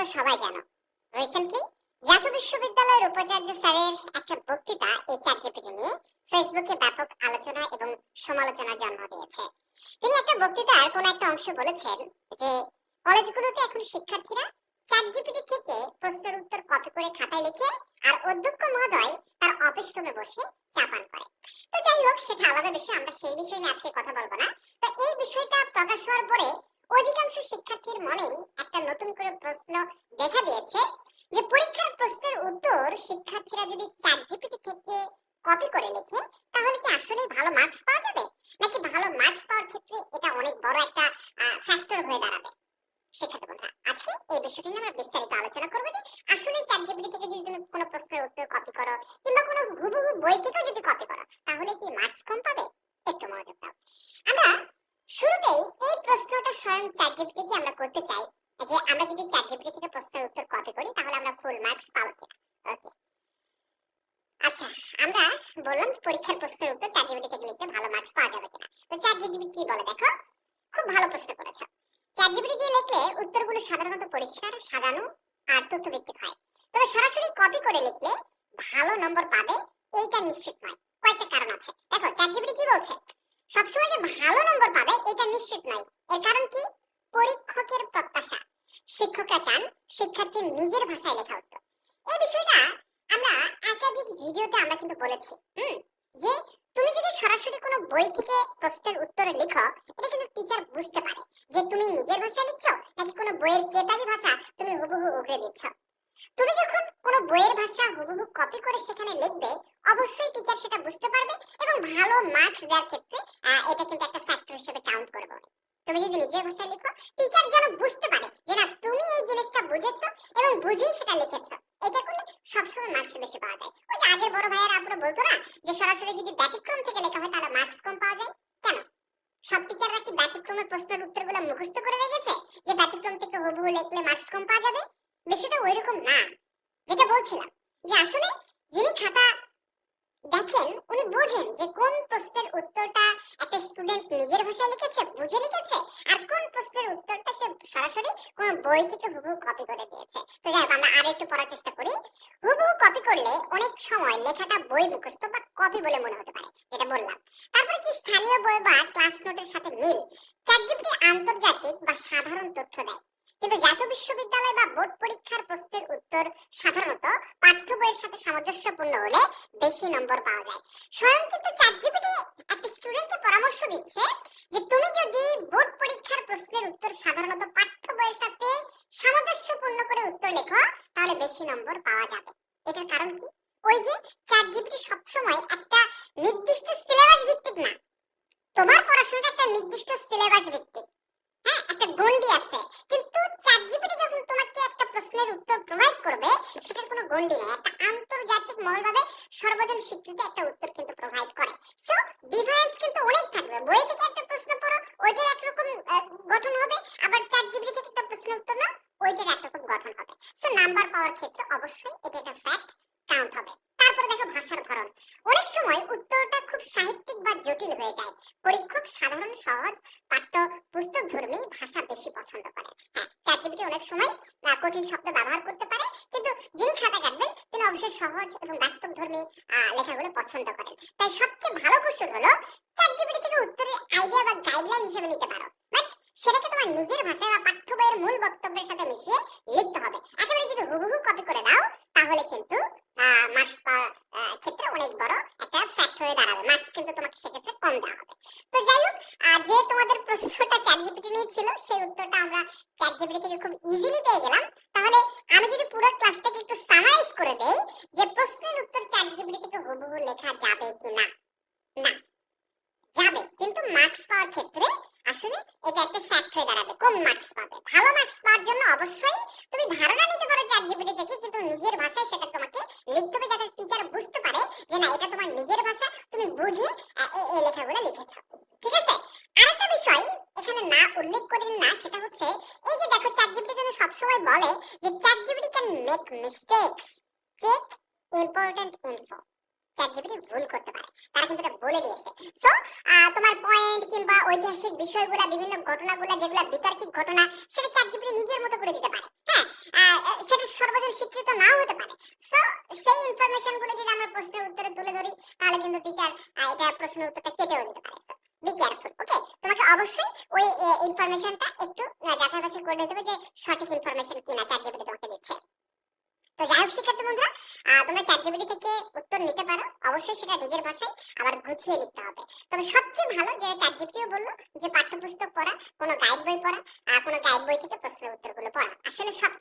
তোমরা সবাই জানো। রিসেন্টলি জাতীয় বিশ্ববিদ্যালয়ের উপাচার্য স্যারের একটা বক্তৃতা এই চ্যাটজিপিটি নিয়ে ফেসবুকে ব্যাপক আলোচনা এবং সমালোচনা জন্ম দিয়েছে। তিনি একটা বক্তৃতার কোন একটা অংশে বলেছেন যে, কলেজগুলোতে এখন শিক্ষার্থীরা চ্যাটজিপিটি থেকে প্রশ্নের উত্তর কপি করে খাতায় লিখে আর অধ্যক্ষ মহোদয় তার অফিস রুমে বসে চাপান করে। তো যাই হোক, সেটা আলাদা বিষয়, আমরা সেই বিষয় নিয়ে আজকে কথা বলব না। তো এই বিষয়টা প্রকাশ হওয়ার পরে অধিকাংশ শিক্ষার্থীর মনেই একটা নতুন করে প্রশ্ন দেখা দিয়েছে যে পরীক্ষার প্রশ্নের উত্তর শিক্ষার্থীরা যদি চ্যাটজিপিটি থেকে কপি করে লেখে, তাহলে কি আসলে ভালো মার্কস পাওয়া যাবে? নাকি ভালো মার্কস পাওয়ার ক্ষেত্রে এটা অনেক বড় একটা ফ্যাক্টর হয়ে দাঁড়াবে? শিক্ষার্থী বন্ধুরা, আজকে এই বিষয়টি নিয়ে আমরা বিস্তারিত আলোচনা করব যে আসলে চ্যাটজিপিটি থেকে যদি তুমি কোনো প্রশ্নের উত্তর কপি করো, কিংবা কোনো হুবহু বই থেকেও যদি কপি করো, তাহলে কি মার্কস কম পাবে একটু মনোযোগ দাও আমরা শুরুতেই এই প্রশ্নটা স্বয়ং চ্যাটজিপিটিকে আমরা করতে চাই? যে আমরা যদি চ্যাটজিপিটি থেকে প্রশ্নের উত্তর কপি করি, তাহলে আমরা ফুল মার্কস পাবো কিনা? ওকে আচ্ছা আমরা বললাম পরীক্ষার প্রশ্নের উত্তর চ্যাটজিপিটি থেকে লিখতে ভালো মার্কস পাওয়া যাবে কিনা? তো চ্যাটজিপিটি কি বলে দেখো? খুব ভালো প্রশ্ন করেছ। চ্যাটজিপিটি দিয়ে লিখলে উত্তরগুলো সাধারণত পরিষ্কার, সাজানো আর তথ্যভিত্তিক হয়। তবে সরাসরি কপি করে লিখলে ভালো নম্বর পাবে, এইটা নিশ্চিত নয়। কয়েকটা কারণ আছে। দেখো চ্যাটজিপিটি কি বলছে? সবসময় যে ভালো নম্বর পাবে এটা নিশ্চিত নয়। এর কারণ কি পরীক্ষকের প্রত্যাশা। শিক্ষকরা চান শিক্ষার্থীর নিজের ভাষায় লেখা উত্তর। এই বিষয়টা আমরা একাধিক ভিডিওতে আমরা কিন্তু বলেছি, হুম? যে তুমি যদি সরাসরি কোনো বই থেকে প্রশ্নের উত্তর লিখো, এটা কিন্তু টিচার বুঝতে পারে যে তুমি নিজের ভাষায় লিখছো নাকি কোনো বইয়ের কেতাবি ভাষা তুমি হুবহু উগরে দিচ্ছ। তুমি যখন কোনো বইয়ের ভাষা হুবহু কপি করে সেখানে লিখবে, অবশ্যই টিচার সেটা বুঝতে পারবে এবং ভালো মার্কস দেওয়ার ক্ষেত্রে এটা কিন্তু একটা ফ্যাক্টর হিসেবে কাউন্ট করবে। তুমি যদি নিজের ভাষায় লিখো টিচার যেন বুঝতে পারে যে না, তুমি এই জিনিসটা বুঝেছ এবং বুঝেই সেটা লিখেছো। এটা করলে সবসময় মার্কস বেশি পাওয়া যায়। ওই যে আগের বড় ভাইয়ের আপুরা বলতো না যে সরাসরি যদি ব্যতিক্রম থেকে লেখা হয়, তাহলে মার্কস কম পাওয়া যায়? কেন? সব টিচাররা কি ব্যতিক্রমের প্রশ্নের উত্তরগুলো মুখস্থ করে রেখেছে? যে ব্যতিক্রম থেকে হুবহু লিখলে মার্কস কম পাওয়া যাবে? বিষয়টা ওইরকম না। যেটা বলছিলাম যে আসলে যিনি খাতা দেখেন, উনি বোঝেন যে কোন প্রশ্নের উত্তরটা একটা স্টুডেন্ট নিজের ভাষায় লিখেছে, বুঝে লিখেছে, আর কোন প্রশ্নের উত্তরটা সে সরাসরি কোন বই থেকে হুবহু কপি করে দিয়েছে। তো যাই হোক, আমরা আর একটু পড়ার চেষ্টা করি। হুবহু কপি করলে অনেক সময় লেখাটা বই মুখস্থ বা কপি বলে মনে হতে পারে, যেটা বললাম। তারপরে কি স্থানীয় বই বা ক্লাস নোটের সাথে মিল? আন্তর্জাতিক বা সাধারণ তথ্য দেয় কিন্তু জাতীয় বিশ্ববিদ্যালয় বা বোর্ড পরীক্ষার প্রশ্নের উত্তর সাধারণত বইয়ের সাথে সামঞ্জস্যপূর্ণ হলে বেশি নম্বর পাওয়া যায়। স্বয়ং কিন্তু চ্যাটজিপিটি একটা স্টুডেন্টকে পরামর্শ দিচ্ছে যে, তুমি যদি বোর্ড পরীক্ষার প্রশ্নের উত্তর সাধারণত পাঠ্য বইয়ের সাথে সামঞ্জস্যপূর্ণ করে উত্তর লেখো, তাহলে বেশি নম্বর পাওয়া যাবে। এটার কারণ কি? ওই যে চ্যাটজিপিটি সবসময় একটা নির্দিষ্ট সিলেবাস ভিত্তিক না। তোমার পড়াশোনাটা একটা নির্দিষ্ট সিলেবাস ভিত্তিক। হ্যাঁ একটা গন্ডি আছে। কিন্তু চ্যাটজিপিটি যখন তোমাকে একটা প্রশ্নের উত্তর প্রোভাইড করবে, সেটার কোনো গন্ডি নেই। একটা আন্তর্জাতিক মহলভাবে সর্বজন স্বীকৃত একটা উত্তর কিন্তু প্রোভাইড করে। সো ডিফারেন্স কিন্তু অনেক থাকবে। বই থেকে একটা প্রশ্ন পড়ো ওইটার একরকম গঠন হবে, আবার চ্যাটজিপিটি থেকে একটা প্রশ্ন উত্তর নাও ওইটার একরকম গঠন হবে। সো নাম্বার পাওয়ার ক্ষেত্রে অবশ্যই এটা একটা ফ্যাক্ট কাউন্ট হবে। তারপরে দেখো ভাষার ধরন। অনেক সময় উত্তরটা খুব সাহিত্যিক বা জটিল হয়ে যায়। পরীক্ষক সাধারণ, সহজ, পাঠ্য পুস্তক ধর্মী ভাষা বেশি পছন্দ করে। চ্যাটজিপিটি অনেক সময় কঠিন শব্দ ব্যবহার করতে পারে, কিন্তু যিনি খাতা কাটবেন, তিনি অবশ্যই সহজ এবং বাস্তব ধর্মী লেখাগুলো পছন্দ করেন। তাই সবচেয়ে ভালো কৌশল হলো চ্যাটজিপিটি থেকে উত্তরের আইডিয়া বা গাইডলাইন হিসেবে নিতে পারো। বাট সেটাকে তোমার নিজের ভাষায় বা পাঠ্য বইয়ের মূল বক্তব্যের সাথে মিশিয়ে লিখতে হবে। একেবারে যদি হুবহু কপি করে দাও তাহলে কিন্তু মার্কস পাওয়ার ক্ষেত্রে অনেক বড় একটা ফ্যাক্ট হয়ে দাঁড়াবে। মার্কস কিন্তু তোমাকে সেক্ষেত্রে কম দেওয়া হবে তো যাই হোক আহ, যে তোমাদের প্রশ্নটা চ্যাটজিপিটি নিয়ে ছিল সেই উত্তরটা জিপিটি থেকে খুব ইজিলি পেয়ে গেলাম। তাহলে আমি যদি পুরো ক্লাসটাকে একটু সামারাইজ করে দেই যে প্রশ্নের উত্তর চ্যাটজিপিটি থেকে হুবহু লেখা যাবে কি না। না, যাবে। কিন্তু মার্কস পাওয়ার ক্ষেত্রে আসলে এটা একটা ফ্যাক্ট হয়ে দাঁড়াবে। কম মার্কস পাবে ভালো মার্কস পাওয়ার জন্য অবশ্যই তুমি ধারণা নিতে পারো চ্যাটজিপিটি থেকে কিন্তু নিজের ভাষায় সেটা তোমাকে লিখতে হবে যাতে টিচার বুঝতে পারে যে না এটা তোমার নিজের ভাষা তুমি বুঝে আহ, এই এই লেখাগুলো লিখেছো ঠিক আছে আরেকটা বিষয় এখানে না উল্লেখ করিল না সেটা হচ্ছে এই যে দেখো চ্যাটজিপিটি কিন্তু সবসময় বলে যে ChatGPT can make mistakes check important info ChatGPT ভুল করতে পারে। তারা কিন্তু এটা বলে দিয়েছে। সো তোমার পয়েন্ট কিংবা ঐতিহাসিক বিষয়গুলো বিভিন্ন ঘটনাগুলো যেগুলো বিতার্কিক ঘটনা সেটা চ্যাটজিপিটি নিজের মতো করে দিতে পারে। হ্যাঁ আহ, স্বীকৃত নাও হতে পারে। সো সেই ইনফরমেশনগুলো যদি আমরা প্রশ্নের উত্তরে তুলে ধরি তাহলে কিন্তু টিচার এটা প্রশ্নের উত্তরটা কেটেও দিতে পারে। বি কেয়ারফুল ওকে তোমাকে অবশ্যই ওই ইনফরমেশনটা একটু যাচাই বাছাই করে নিতে হবে যে সঠিক ইনফরমেশন কিনা চ্যাট জিপিটি তোমাকে দিচ্ছে। তো যাই হোক শিক্ষার্থী বন্ধুরা তোমরা চ্যাট জিপিটি থেকে উত্তর নিতে পারো। অবশ্যই সেটা নিজের ভাষায় আবার গুছিয়ে লিখতে হবে। তবে সবচেয়ে ভালো যে চ্যাট জিপিটিও বলল, যে পাঠ্যপুস্তক পড়া, কোনো গাইড বই পড়া কোনো গাইড বই থেকে প্রশ্নের উত্তরগুলো পড়া। আসলে সব